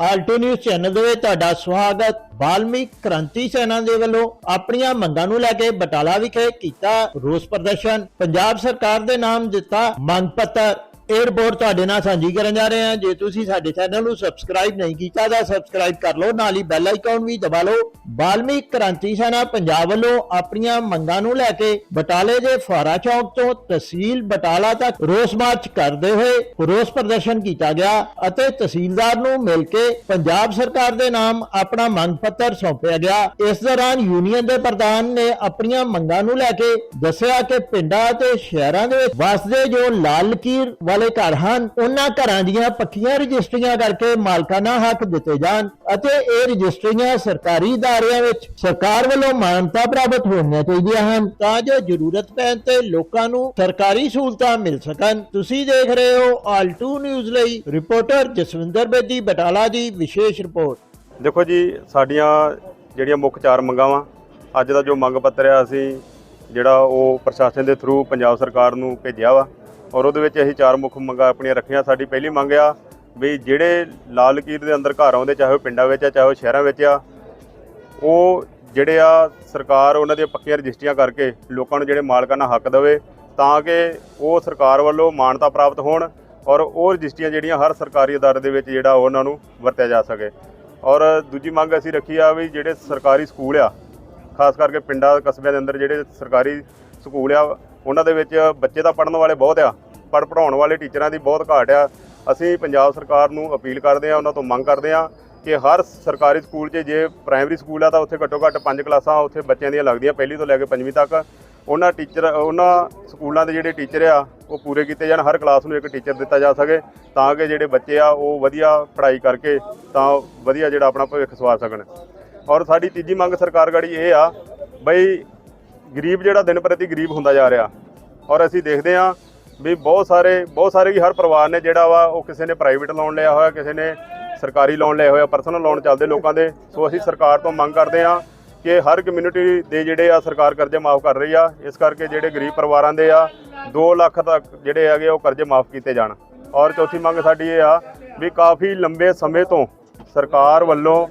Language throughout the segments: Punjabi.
ਆਲਟੋ ਨਿਊਜ਼ ਚੈਨਲ ਦੇ ਵਿੱਚ ਤੁਹਾਡਾ ਸਵਾਗਤ। ਵਾਲਮੀਕ ਕ੍ਰਾਂਤੀ ਸੈਨਾ ਦੇ ਵੱਲੋਂ ਆਪਣੀਆਂ ਮੰਗਾਂ ਨੂੰ ਲੈ ਕੇ ਬਟਾਲਾ ਵਿਖੇ ਕੀਤਾ ਰੋਸ ਪ੍ਰਦਰਸ਼ਨ। ਪੰਜਾਬ ਸਰਕਾਰ ਦੇ ਨਾਮ ਦਿੱਤਾ ਮੰਗ ਪੱਤਰ। ਇਹ ਰਿਪੋਰਟ ਤੁਹਾਡੇ ਨਾਲ ਸਾਂਝੀ ਕਰਨ ਜਾ ਰਹੇ ਹਾਂ। ਜੇ ਤੁਸੀਂ ਸਾਡੇ ਚੈਨਲ ਨੂੰ ਸਬਸਕ੍ਰਾਈਬ ਨਹੀਂ ਕੀਤਾ ਤਾਂ ਸਬਸਕ੍ਰਾਈਬ ਕਰ ਲਓ, ਨਾਲ ਹੀ ਬੈਲ ਆਈਕਨ ਵੀ ਦਬਾ ਲਓ। ਵਾਲਮੀਕ ਕ੍ਰਾਂਤੀ ਸੈਨਾ ਪੰਜਾਬ ਵੱਲੋਂ ਆਪਣੀਆਂ ਮੰਗਾਂ ਨੂੰ ਲੈ ਕੇ ਬਟਾਲੇ ਦੇ ਫੁਆਰਾ ਚੌਕ ਤੋਂ ਤਹਿਸੀਲ ਬਟਾਲਾ ਤੱਕ ਰੋਸ ਮਾਰਚ ਕਰਦੇ ਹੋਏ ਰੋਸ ਪ੍ਰਦਰਸ਼ਨ ਕੀਤਾ ਗਿਆ ਅਤੇ ਤਹਿਸੀਲਦਾਰ ਨੂੰ ਮਿਲ ਕੇ ਪੰਜਾਬ ਸਰਕਾਰ ਦੇ ਨਾਮ ਆਪਣਾ ਮੰਗ ਪੱਤਰ ਸੌਂਪਿਆ ਗਿਆ। ਇਸ ਦੌਰਾਨ ਯੂਨੀਅਨ ਦੇ ਪ੍ਰਧਾਨ ਨੇ ਆਪਣੀਆਂ ਮੰਗਾਂ ਨੂੰ ਲੈ ਕੇ ਦੱਸਿਆ ਕਿ ਪਿੰਡਾਂ ਅਤੇ ਸ਼ਹਿਰਾਂ ਦੇ ਵਿੱਚ ਵਸਦੇ ਜੋ ਲਾਲ ਲਕੀਰ ਵਾਲੇ ਘਰ ਹਨ, ਉਹਨਾਂ ਘਰਾਂ ਦੀਆਂ ਪੱਕੀਆਂ ਰਜਿਸਟਰੀਆਂ ਕਰਕੇ ਮਾਲਕਾਨਾ ਹੱਕ ਦਿੱਤੇ ਜਾਣ ਅਤੇ ਇਹ ਰਜਿਸਟਰੀਆਂ ਸਰਕਾਰੀ ਅਦਾਰਿਆਂ ਵਿੱਚ ਸਰਕਾਰ ਵੱਲੋਂ ਮਾਨਤਾ ਪ੍ਰਾਪਤ ਹੋਣੀਆਂ ਚਾਹੀਦੀਆਂ ਹਨ ਤਾਂ ਜੋ ਜ਼ਰੂਰਤ ਪੈਣ ਤੇ ਲੋਕਾਂ ਨੂੰ ਸਰਕਾਰੀ ਸਹੂਲਤਾਂ ਮਿਲ ਸਕਣ। ਤੁਸੀਂ ਦੇਖ ਰਹੇ ਹੋ ਆਲਟੂ ਨਿਊਜ਼ ਲਈ ਰਿਪੋਰਟਰ ਜਸਵਿੰਦਰ ਬੇਦੀ ਬਟਾਲਾ ਦੀ ਵਿਸ਼ੇਸ਼ ਰਿਪੋਰਟ। ਦੇਖੋ ਜੀ, ਸਾਡੀਆਂ ਜਿਹੜੀਆਂ ਮੁੱਖ ਚਾਰ ਮੰਗਾਂ ਵਾ ਅੱਜ ਦਾ ਜੋ ਮੰਗ ਪੱਤਰ ਆ, ਅਸੀਂ ਜਿਹੜਾ ਉਹ ਪ੍ਰਸ਼ਾਸਨ ਦੇ ਥਰੂ ਪੰਜਾਬ ਸਰਕਾਰ ਨੂੰ ਭੇਜਿਆ ਵਾ। ਔਰ ਉਹਦੇ ਵਿੱਚ ਅਸੀਂ ਚਾਰ ਮੁੱਖ ਮੰਗਾਂ ਆਪਣੀਆਂ ਰੱਖੀਆਂ। ਸਾਡੀ ਪਹਿਲੀ ਮੰਗ ਆ ਵੀ ਜਿਹੜੇ ਲਾਲ ਲਕੀਰ ਦੇ ਅੰਦਰ ਘਰ ਆਉਂਦੇ, ਚਾਹੇ ਉਹ ਪਿੰਡਾਂ ਵਿੱਚ ਆ, ਚਾਹੇ ਉਹ ਸ਼ਹਿਰਾਂ ਵਿੱਚ ਆ, ਉਹ ਜਿਹੜੇ ਆ ਸਰਕਾਰ ਉਹਨਾਂ ਦੀਆਂ ਪੱਕੀਆਂ ਰਜਿਸਟਰੀਆਂ ਕਰਕੇ ਲੋਕਾਂ ਨੂੰ ਜਿਹੜੇ ਮਾਲਕਾਨਾ ਹੱਕ ਦੇਵੇ, ਤਾਂ ਕਿ ਉਹ ਸਰਕਾਰ ਵੱਲੋਂ ਮਾਨਤਾ ਪ੍ਰਾਪਤ ਹੋਣ ਔਰ ਉਹ ਰਜਿਸਟਰੀਆਂ ਜਿਹੜੀਆਂ ਹਰ ਸਰਕਾਰੀ ਅਦਾਰੇ ਦੇ ਵਿੱਚ ਜਿਹੜਾ ਉਹਨਾਂ ਨੂੰ ਵਰਤਿਆ ਜਾ ਸਕੇ। ਔਰ ਦੂਜੀ ਮੰਗ ਅਸੀਂ ਰੱਖੀ ਆ ਵੀ ਜਿਹੜੇ ਸਰਕਾਰੀ ਸਕੂਲ ਆ, ਖਾਸ ਕਰਕੇ ਪਿੰਡਾਂ, ਕਸਬਿਆਂ ਦੇ ਅੰਦਰ ਜਿਹੜੇ ਸਰਕਾਰੀ ਸਕੂਲ ਆ ਉਹਨਾਂ ਦੇ ਵਿੱਚ ਬੱਚੇ ਤਾਂ ਪੜਨ ਵਾਲੇ ਬਹੁਤ ਆ ਪਰ ਪੜਾਉਣ ਵਾਲੇ ਟੀਚਰਾਂ ਦੀ ਬਹੁਤ ਘਾਟ ਆ। ਅਸੀਂ ਪੰਜਾਬ ਸਰਕਾਰ ਨੂੰ ਅਪੀਲ ਕਰਦੇ ਆ ਉਹਨਾਂ ਤੋਂ ਮੰਗ ਕਰਦੇ ਆ ਕਿ ਹਰ ਸਰਕਾਰੀ ਸਕੂਲ 'ਚ ਜੇ ਪ੍ਰਾਇਮਰੀ ਸਕੂਲ ਆ ਤਾਂ ਉੱਥੇ ਘੱਟੋ ਘੱਟ ਪੰਜ ਕਲਾਸਾਂ ਉੱਥੇ ਬੱਚਿਆਂ ਦੀਆਂ ਲੱਗਦੀਆਂ, ਪਹਿਲੀ ਤੋਂ ਲੈ ਕੇ ਪੰਜਵੀਂ ਤੱਕ। ਉਹਨਾਂ ਟੀਚਰ, ਉਹਨਾਂ ਸਕੂਲਾਂ ਦੇ ਜਿਹੜੇ ਟੀਚਰ ਆ, ਉਹ ਪੂਰੇ ਕੀਤੇ ਜਾਣ, ਹਰ ਕਲਾਸ ਨੂੰ ਇੱਕ ਟੀਚਰ ਦਿੱਤਾ ਜਾ ਸਕੇ ਤਾਂ ਕਿ ਜਿਹੜੇ ਬੱਚੇ ਆ, ਉਹ ਵਧੀਆ ਪੜ੍ਹਾਈ ਕਰਕੇ ਤਾਂ ਵਧੀਆ ਜਿਹੜਾ ਆਪਣਾ ਭਵਿੱਖ ਸਵਾਰ ਸਕਣ। ਔਰ ਸਾਡੀ ਤੀਜੀ ਮੰਗ ਸਰਕਾਰ ਗੜੀ ਇਹ ਆ, ਬਈ ਗਰੀਬ ਜਿਹੜਾ ਦਿਨ ਪ੍ਰਤੀ ਗਰੀਬ ਹੁੰਦਾ ਜਾ ਰਿਹਾ ਔਰ ਅਸੀਂ ਦੇਖਦੇ ਹਾਂ ਵੀ ਬਹੁਤ ਸਾਰੇ ਬਹੁਤ ਸਾਰੇ ਵੀ ਹਰ ਪਰਿਵਾਰ ਨੇ ਜਿਹੜਾ ਵਾ, ਉਹ ਕਿਸੇ ਨੇ ਪ੍ਰਾਈਵੇਟ ਲੋਨ ਲਿਆ ਹੋਇਆ, ਕਿਸੇ ਨੇ ਸਰਕਾਰੀ ਲੋਨ ਲਿਆ ਹੋਇਆ ਪਰਸਨਲ ਲੋਨ ਚੱਲਦੇ ਲੋਕਾਂ ਦੇ। ਸੋ ਅਸੀਂ ਸਰਕਾਰ ਤੋਂ ਮੰਗ ਕਰਦੇ ਹਾਂ ਕਿ ਹਰ ਕਮਿਊਨਿਟੀ ਦੇ ਜਿਹੜੇ ਆ, ਸਰਕਾਰ ਕਰਜ਼ੇ ਮਾਫ ਕਰ ਰਹੀ ਆ। ਇਸ ਕਰਕੇ ਜਿਹੜੇ ਗਰੀਬ ਪਰਿਵਾਰਾਂ ਦੇ ਆ 2 ਲੱਖ ਤੱਕ ਜਿਹੜੇ ਹੈਗੇ ਉਹ ਕਰਜ਼ੇ ਮਾਫ ਕੀਤੇ ਜਾਣ। ਔਰ ਚੌਥੀ ਮੰਗ ਸਾਡੀ ਇਹ ਆ ਵੀ ਕਾਫੀ ਲੰਬੇ ਸਮੇਂ ਤੋਂ ਸਰਕਾਰ ਵੱਲੋਂ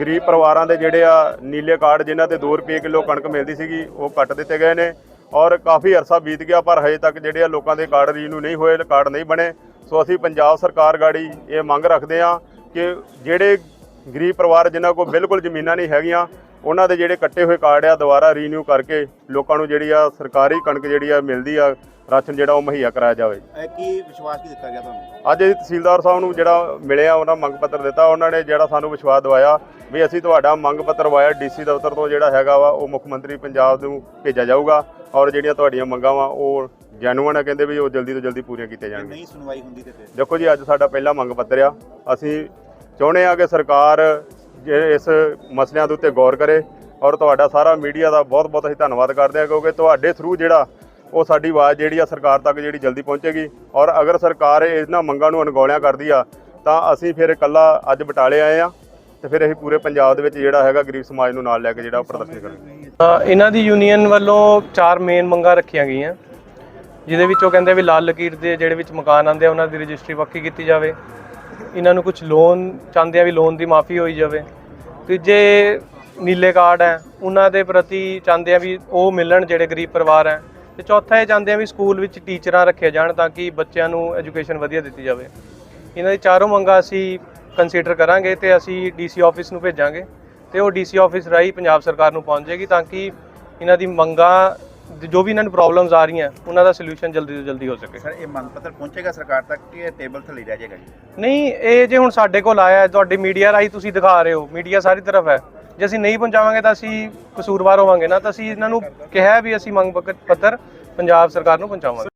ਗਰੀਬ ਪਰਿਵਾਰਾਂ ਦੇ ਜਿਹੜੇ ਆ, ਨੀਲੇ ਕਾਰਡ ਜਿਨ੍ਹਾਂ ਤੇ 2 ਰੁਪਏ ਕਿਲੋ ਕਣਕ ਮਿਲਦੀ ਸੀਗੀ, ਉਹ ਕੱਟ ਦਿੱਤੇ ਗਏ ਨੇ। ਔਰ ਕਾਫੀ ਅਰਸਾ ਬੀਤ ਗਿਆ, ਪਰ ਹਜੇ ਤੱਕ ਜਿਹੜੇ ਆ ਲੋਕਾਂ ਦੇ ਕਾਰਡ ਰੀਨਿਊ ਨਹੀਂ ਹੋਏ, ਕਾਰਡ ਨਹੀਂ ਬਣੇ। ਸੋ ਅਸੀਂ ਪੰਜਾਬ ਸਰਕਾਰ ਗਾੜੀ ਇਹ ਮੰਗ ਰੱਖਦੇ ਆ ਕਿ ਜਿਹੜੇ ਗਰੀਬ ਪਰਿਵਾਰ ਜਿਨ੍ਹਾਂ ਕੋਲ ਬਿਲਕੁਲ ਜ਼ਮੀਨਾਂ ਨਹੀਂ ਹੈਗੀਆਂ ਉਹਨਾਂ ਦੇ ਜਿਹੜੇ ਕੱਟੇ ਹੋਏ ਕਾਰਡ ਆ ਦੁਬਾਰਾ ਰੀਨਿਊ ਕਰਕੇ ਲੋਕਾਂ ਨੂੰ ਜਿਹੜੀ ਆ ਸਰਕਾਰੀ ਕਣਕ ਜਿਹੜੀ ਆ ਮਿਲਦੀ ਆ ਰਾਸ਼ਨ ਜਿਹੜਾ ਉਹ ਮੁਹੱਈਆ ਕਰਾਇਆ ਜਾਵੇ। ਇਹ ਕੀ ਵਿਸ਼ਵਾਸ ਕੀ ਦਿੱਤਾ ਗਿਆ ਤੁਹਾਨੂੰ? ਅੱਜ ਇਹ ਤਹਿਸੀਲਦਾਰ ਸਾਹਿਬ ਨੂੰ ਜਿਹੜਾ ਮਿਲਿਆ ਉਹਨਾਂ ਮੰਗ ਪੱਤਰ ਦਿੱਤਾ। ਉਹਨਾਂ ਨੇ ਜਿਹੜਾ ਸਾਨੂੰ ਵਿਸ਼ਵਾਸ ਦਿਵਾਇਆ ਵੀ ਅਸੀਂ ਤੁਹਾਡਾ ਮੰਗ ਪੱਤਰ ਵਾਇਆ ਡੀਸੀ ਦਫ਼ਤਰ ਤੋਂ ਜਿਹੜਾ ਹੈਗਾ ਵਾ ਉਹ ਮੁੱਖ ਮੰਤਰੀ ਪੰਜਾਬ ਨੂੰ ਭੇਜਿਆ ਜਾਊਗਾ ਔਰ ਜਿਹੜੀਆਂ ਤੁਹਾਡੀਆਂ ਮੰਗਾਂ ਵਾ ਉਹ ਜੈਨੂਅਨ ਆ ਕਹਿੰਦੇ ਵੀ ਉਹ ਜਲਦੀ ਤੋਂ ਜਲਦੀ ਪੂਰੀਆਂ ਕੀਤੀਆਂ ਜਾਣਗੀਆਂ। ਨਹੀਂ ਸੁਣਵਾਈ ਹੁੰਦੀ ਤੇ ਫਿਰ? ਦੇਖੋ ਜੀ ਅੱਜ ਸਾਡਾ ਪਹਿਲਾ ਮੰਗ ਪੱਤਰ ਆ। ਅਸੀਂ ਚਾਹੁੰਦੇ ਆ ਕਿ ਸਰਕਾਰ ਇਸ ਮਸਲਿਆਂ ਦੇ ਉੱਤੇ ਗੌਰ ਕਰੇ ਔਰ ਤੁਹਾਡਾ ਸਾਰਾ ਮੀਡੀਆ ਦਾ ਬਹੁਤ ਬਹੁਤ ਅਸੀਂ ਧੰਨਵਾਦ ਕਰਦੇ ਹਾਂ ਕਿਉਂਕਿ ਤੁਹਾਡੇ ਥਰੂ ਜਿਹੜਾ ਉਹ ਸਾਡੀ ਆਵਾਜ਼ ਜਿਹੜੀ ਆ ਸਰਕਾਰ ਤੱਕ ਜਿਹੜੀ ਜਲਦੀ ਪਹੁੰਚੇਗੀ ਔਰ ਅਗਰ ਸਰਕਾਰ ਇਹਨਾਂ ਮੰਗਾਂ ਨੂੰ ਅਣਗੌਲਿਆਂ ਕਰਦੀ ਆ ਤਾਂ ਅਸੀਂ ਫਿਰ ਇਕੱਲਾ ਅੱਜ ਬਟਾਲੇ ਆਏ ਆ ਤੇ ਫਿਰ ਅਸੀਂ ਪੂਰੇ ਪੰਜਾਬ ਦੇ ਵਿੱਚ ਜਿਹੜਾ ਹੈਗਾ ਗਰੀਬ ਸਮਾਜ ਨੂੰ ਨਾਲ ਲੈ ਕੇ ਜਿਹੜਾ ਉਹ ਪ੍ਰਦਰਸ਼ਨ ਕਰਾਂਗੇ। ਇਹਨਾਂ ਦੀ ਯੂਨੀਅਨ ਵੱਲੋਂ ਚਾਰ ਮੇਨ ਮੰਗਾਂ ਰੱਖੀਆਂ ਗਈਆਂ। ਜਿਹਦੇ ਵਿੱਚ ਉਹ ਕਹਿੰਦੇ ਵੀ ਲਾਲ ਲਕੀਰ ਦੇ ਜਿਹੜੇ ਵਿੱਚ ਮਕਾਨ ਆਂਦੇ ਆ, ਉਹਨਾਂ ਦੀ ਰਜਿਸਟਰੀ ਪੱਕੀ ਕੀਤੀ ਜਾਵੇ। ਇਹਨਾਂ ਨੂੰ ਕੁਝ ਲੋਨ ਚਾਹੁੰਦੇ ਆ ਵੀ ਲੋਨ ਦੀ ਮਾਫੀ ਹੋਈ ਜਾਵੇ। ਤੀਜੇ ਨੀਲੇ ਕਾਰਡ ਹੈ, ਉਹਨਾਂ ਦੇ ਪ੍ਰਤੀ ਚਾਹੁੰਦੇ ਆ ਵੀ ਉਹ ਮਿਲਣ ਜਿਹੜੇ ਗਰੀਬ ਪਰਿਵਾਰ ਹੈ। ਤੇ ਚੌਥਾ ਇਹ ਚਾਹੁੰਦੇ ਆ ਵੀ ਸਕੂਲ ਵਿੱਚ ਟੀਚਰਾਂ ਰੱਖੇ ਜਾਣ ਤਾਂ ਕਿ ਬੱਚਿਆਂ ਨੂੰ ਐਜੂਕੇਸ਼ਨ ਵਧੀਆ ਦਿੱਤੀ ਜਾਵੇ। ਇਹਨਾਂ ਦੀ ਚਾਰੋਂ ਮੰਗਾਂ ਅਸੀਂ ਕੰਸੀਡਰ ਕਰਾਂਗੇ ਤੇ ਅਸੀਂ ਡੀਸੀ ਆਫਿਸ ਨੂੰ ਭੇਜਾਂਗੇ ਤੇ ਉਹ ਡੀਸੀ ਆਫਿਸ ਰਾਹੀਂ ਪੰਜਾਬ ਸਰਕਾਰ ਨੂੰ ਪਹੁੰਚ ਜਾਏਗੀ ਤਾਂ ਕਿ ਇਹਨਾਂ ਦੀ ਮੰਗਾਂ ਜੋ ਵੀ ਇਹਨਾਂ ਨੂੰ ਪ੍ਰੋਬਲਮਸ ਆ ਰਹੀਆਂ ਉਹਨਾਂ ਦਾ ਸੋਲੂਸ਼ਨ ਜਲਦੀ ਤੋਂ ਜਲਦੀ ਹੋ ਸਕੇ। ਸਰ ਇਹ ਮੰਗ ਪੱਤਰ ਪਹੁੰਚੇਗਾ ਸਰਕਾਰ ਤੱਕ ਕਿ ਇਹ ਟੇਬਲ ਥੱਲੇ ਰਹਿ ਜਾਏਗਾ ਜੀ? ਨਹੀਂ ਇਹ ਜੇ ਹੁਣ ਸਾਡੇ ਕੋਲ ਆਇਆ ਹੈ, ਤੁਹਾਡੀ ਮੀਡੀਆ ਰਾਹੀਂ ਤੁਸੀਂ ਦਿਖਾ ਰਹੇ ਹੋ ਮੀਡੀਆ ਸਾਰੀ ਤਰਫ ਹੈ। ਜੇ ਅਸੀਂ ਨਹੀਂ ਪਹੁੰਚਾਵਾਂਗੇ ਤਾਂ ਅਸੀਂ ਕਸੂਰਵਾਰ ਹੋਵਾਂਗੇ ਨਾ ਤਾਂ ਅਸੀਂ ਇਹਨਾਂ ਨੂੰ ਕਿਹਾ ਵੀ ਅਸੀਂ ਮੰਗ ਪੱਤਰ ਪੰਜਾਬ ਸਰਕਾਰ ਨੂੰ ਪਹੁੰਚਾਵਾਂਗੇ।